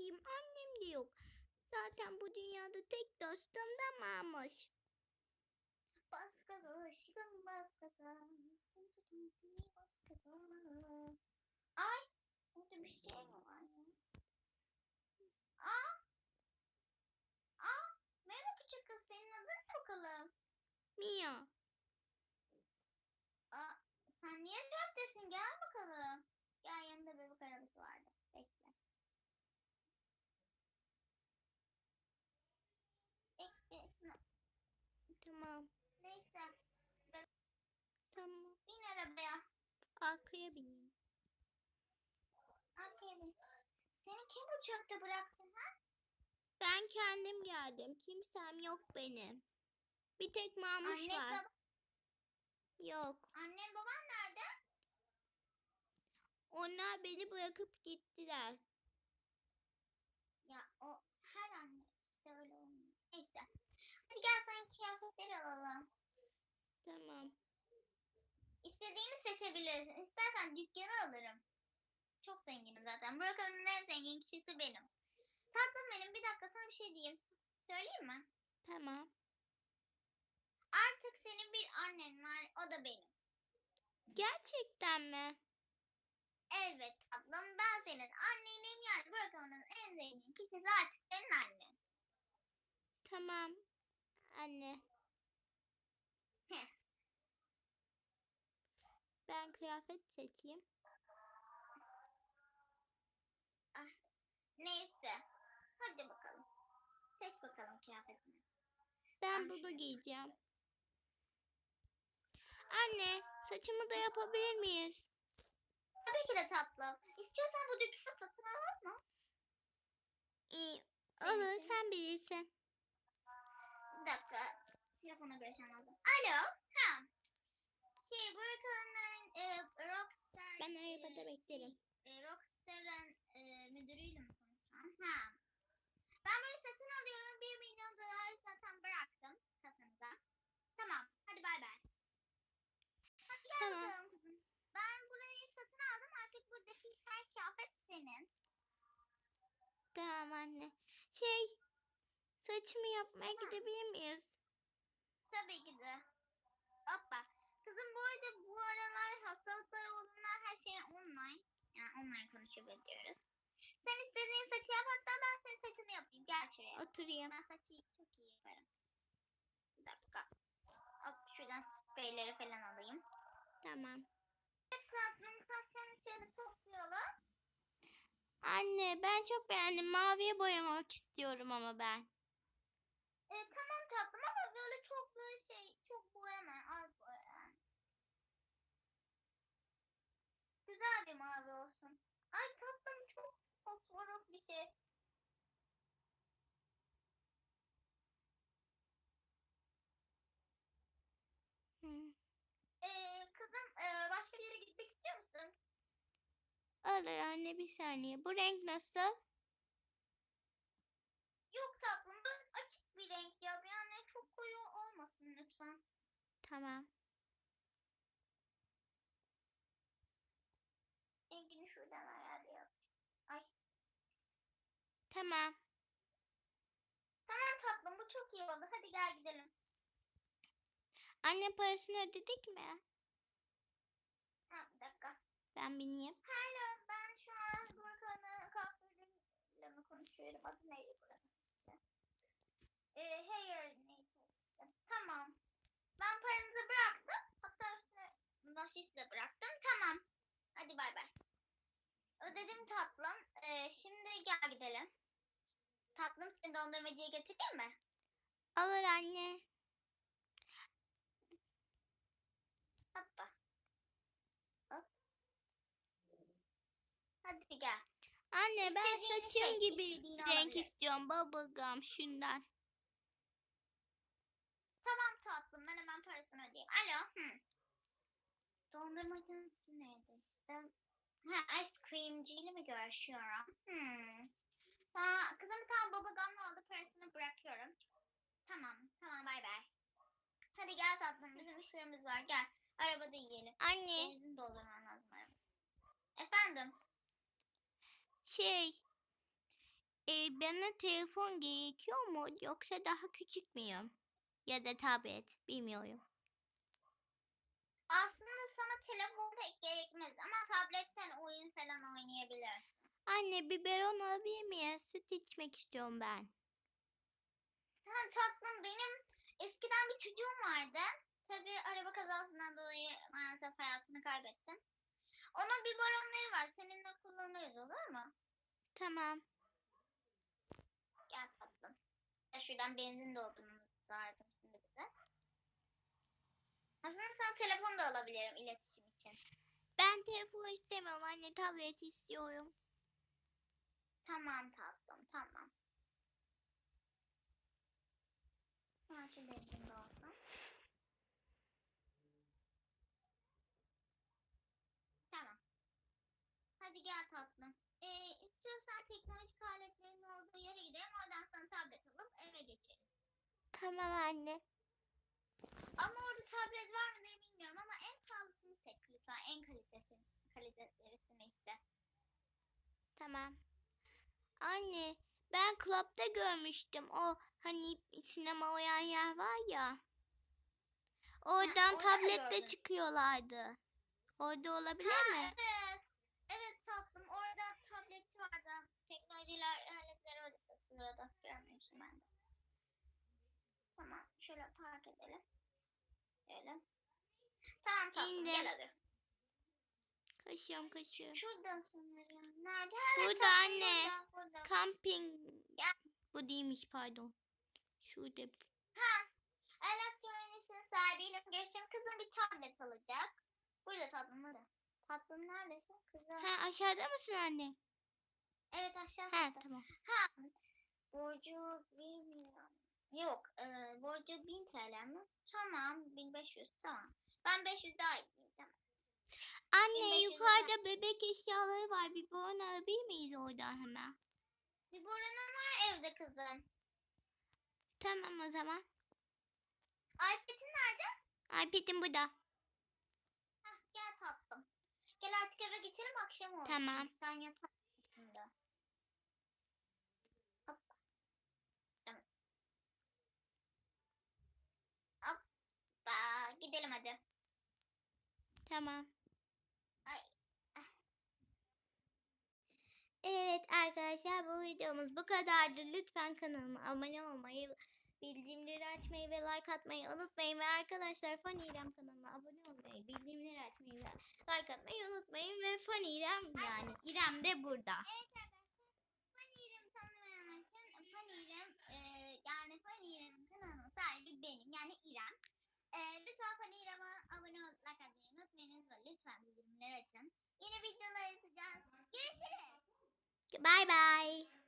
gideyim? Annem de yok. Zaten bu dünyada tek dostum da Mamuş. Gaza aşkım gaza. Tüm tutun seni bas gaza. Ay burada bir şey mi var ya? Aa. Aa. Merhaba küçük kız senin adın ne bakalım? Mia. Aa, sen niye cevaptasın gel bakalım. Gel yanında bebek arabası vardı. Bekle. Tamam. Neyse. Tamam. Bin arabaya. Arkaya bineyim. Arkaya bin. Seni kim bu çöpte bıraktı ha? Ben kendim geldim. Kimsem yok benim. Bir tek Mamuş Anne, var. bab- Yok. Annem baban nerede? Onlar beni bırakıp gittiler. Ya o her anne işte öyle olmuyor. Neyse. Hadi gel sen kıyafetleri alalım. Tamam. İstediğini seçebilirsin. İstersen dükkanı alırım. Çok zenginim zaten. Burak'ın en zengin kişisi benim. Tatlım benim bir dakika sana bir şey diyeyim. Söyleyeyim mi? Tamam. Artık senin bir annen var. O da benim. Gerçekten mi? Evet tatlım ben senin annenim yani Burak'ın en zengin kişisi artık senin annen. Tamam. Anne. Heh. Ben kıyafet seçeyim. Neyse. Hadi bakalım. Seç bakalım kıyafetini. Ben bunu giyeceğim. Anne, saçımı da yapabilir miyiz? Tabii ki de tatlım. İstiyorsan bu dükkanı satın alalım mı? İyi. Olur, sen bilirsin. Bir dakika. Telefona görüşen lazım. Alo. Tamam. Şey bu kanalın e, Rockstar... Ben arabada e, beklerim. E, Rockstar'ın e, müdürüyle mi konuşacağım? Ha. Ben böyle satın alıyorum. 1 milyon dolar zaten bıraktım kasanıza. Tamam. Hadi bay bay. Hadi gel Tamam. bakalım kızım. Ben burayı satın aldım. Artık buradaki her kıyafet senin. Tamam anne. Şey, saçımı yapmaya gidebilir miyiz? Tabii ki de. Hoppa. Kızım bu arada bu aralar hastalıkları olanlar her şey online. Yani online konuşabiliyoruz. Sen istediğin saçı yap hatta ben senin saçını yapayım. Gel şuraya. Oturayım. Ben saçı çok iyi yaparım. Bir dakika. Hop şuradan spreyleri falan alayım. Tamam. Tatlım saçlarını şöyle toplayalım. Anne, ben çok beğendim. Maviye boyamak istiyorum ama ben. E, tamam tatlım ama böyle çok böyle şey çok boyama az boya yani. Güzel bir mavi olsun. Ay tatlım çok fosforuk bir şey. Ee, kızım e, başka bir yere gitmek istiyor musun? Olur anne bir saniye. Bu renk nasıl? Yok tatlım bu açık bir renk ya. Yani çok koyu olmasın lütfen. Tamam. Rengini şuradan ayarlayalım. Ay Tamam. tamam tatlım bu çok iyi oldu. Hadi gel gidelim. Anne parasını ödedik mi? Ha, bir dakika. Ben bineyim. Hello ben şu an Burak'ın kahveleriyle mi konuşuyorum? Adı neydi işte? Ee, hair işte. Tamam. Ben paranızı bıraktım. Hatta üstüne bahşiş de bıraktım. Tamam. Hadi bay bay. Ödedim tatlım. Ee, şimdi gel gidelim. Tatlım seni dondurmacıya götüreyim mi? Olur anne. Hoppa. Hop. Hadi gel. Anne ben İstediğini saçım seç, gibi istediğini renk alabilir. istiyorum. Bubblegum şundan. Tamam tatlım ben ödeyeyim. Alo. Hı. Dondurmacının ismi neydi işte? Ha ice creamciyle mi görüşüyorum? Hmm. Ha, kızım tamam babagamla oldu parasını bırakıyorum. Tamam tamam bay bay. Hadi gel tatlım bizim işlerimiz var gel. Arabada yiyelim. Anne Benzin doldurman lazım arabada. Efendim? şey e, bana telefon gerekiyor mu yoksa daha küçük müyüm? Ya da tablet bilmiyorum. Telefon pek gerekmez ama tabletten oyun falan oynayabilirsin. Anne biberon alabilir miyim? Süt içmek istiyorum ben. Ha tatlım benim eskiden bir çocuğum vardı. Tabii araba kazasından dolayı maalesef hayatını kaybettim. Onun biberonları var. Seninle kullanırız olur mu? Tamam. Gel tatlım. Ya şuradan benzin doldurmamız lazım. Aslında sana telefon da alabilirim iletişim için. Ben telefon istemem anne tablet istiyorum. Tamam tatlım tamam. Ha şu benzin de olsun. Tamam. Hadi gel tatlım. Ee, istiyorsan teknolojik aletlerin olduğu yere gidelim. Oradan sana tablet alıp eve geçelim. Tamam anne. Ama orada tablet var mıdır bilmiyorum ama en pahalısını seç lütfen. En kalitesini, kalitesini iste. Tamam. Anne ben klapta görmüştüm. O hani sinema oyan yer var ya. Oradan orada mı tabletle çıkıyorlardı. Orada olabilir Ha mi? Evet tatlım orada tablet vardı. Teknolojiler aletleri öyle satılıyordu. Görmüyorsun ben de. Tamam şöyle park edelim. Şöyle. Tamam tatlım İndim. gel hadi. Kaşıyorum kaşıyorum. Şuradan sanırım. Nerede? Evet, Burada tatlım, anne. Burada, burada. Camping. Gel. Bu değilmiş pardon. Şurada. Ha. Elektroniksin sahibiyle görüşüm. Kızım bir tablet alacak. Burada tatlım burada. Tatlım neredesin? Kızım. Ha aşağıda mısın anne? Evet aşağıda. Ha tamam. Ha. Borcu 1 milyon. Yok. E, borcu 1000 TL mi? Tamam. 1500 tamam. Ben 500 daha ekleyeyim tamam. Anne 1500 yukarıda bebek eşyaları var. Bir bon alabilir miyiz oradan hemen? Bir buranın var evde kızım. Tamam o zaman. iPad'in nerede? iPad'im burada. Hah gel tatlım. Gel artık eve geçelim akşam oldu. Tamam. Sen yatak şimdi. Hop. Tamam. Hoppa. Gidelim hadi. Tamam. Ay. Evet arkadaşlar bu videomuz bu kadardı. Lütfen kanalıma abone olmayı, bildirimleri açmayı ve like atmayı unutmayın. Ve arkadaşlar Funny İrem kanalına abone olmayı, bildirimleri açmayı ve like atmayı unutmayın. Ve Funny İrem yani İrem de burada. Evet Bye bye.